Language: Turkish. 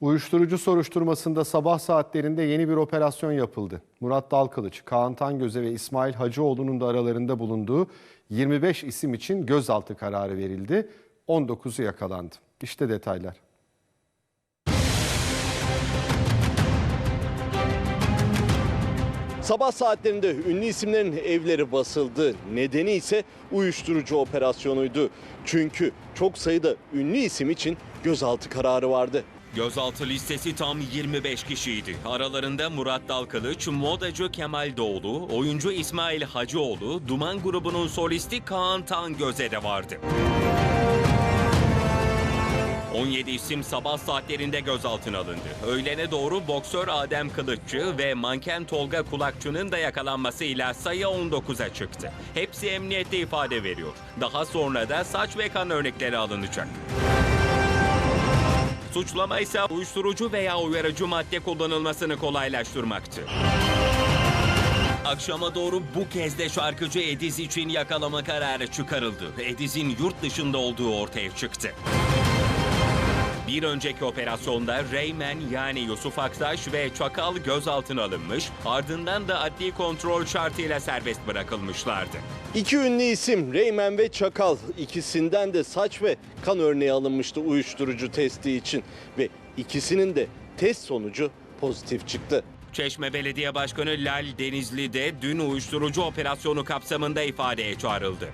Uyuşturucu soruşturmasında sabah saatlerinde yeni bir operasyon yapıldı. Murat Dalkılıç, Kaan Tangöze ve İsmail Hacıoğlu'nun da aralarında bulunduğu 25 isim için gözaltı kararı verildi. 19'u yakalandı. İşte detaylar. Sabah saatlerinde ünlü isimlerin evleri basıldı. Nedeni ise uyuşturucu operasyonuydu. Çünkü çok sayıda ünlü isim için gözaltı kararı vardı. Gözaltı listesi tam 25 kişiydi. Aralarında Murat Dalkılıç, modacı Kemal Doğulu, oyuncu İsmail Hacıoğlu, Duman grubunun solisti Kaan Tangöze de vardı. 17 isim sabah saatlerinde gözaltına alındı. Öğlene doğru boksör Adem Kılıççı ve manken Tolga Kulakçı'nın da yakalanmasıyla sayı 19'a çıktı. Hepsi emniyette ifade veriyor. Daha sonra da saç ve kan örnekleri alınacak. Suçlama ise uyuşturucu veya uyarıcı madde kullanılmasını kolaylaştırmaktı. Akşama doğru bu kez de şarkıcı Ediz için yakalama kararı çıkarıldı. Ediz'in yurt dışında olduğu ortaya çıktı. Bir önceki operasyonda Reymen yani Yusuf Aktaş ve Çakal gözaltına alınmış, ardından da adli kontrol şartıyla serbest bırakılmışlardı. İki ünlü isim Reymen ve Çakal ikisinden de saç ve kan örneği alınmıştı uyuşturucu testi için ve ikisinin de test sonucu pozitif çıktı. Çeşme Belediye Başkanı Lal Denizli de dün uyuşturucu operasyonu kapsamında ifadeye çağrıldı.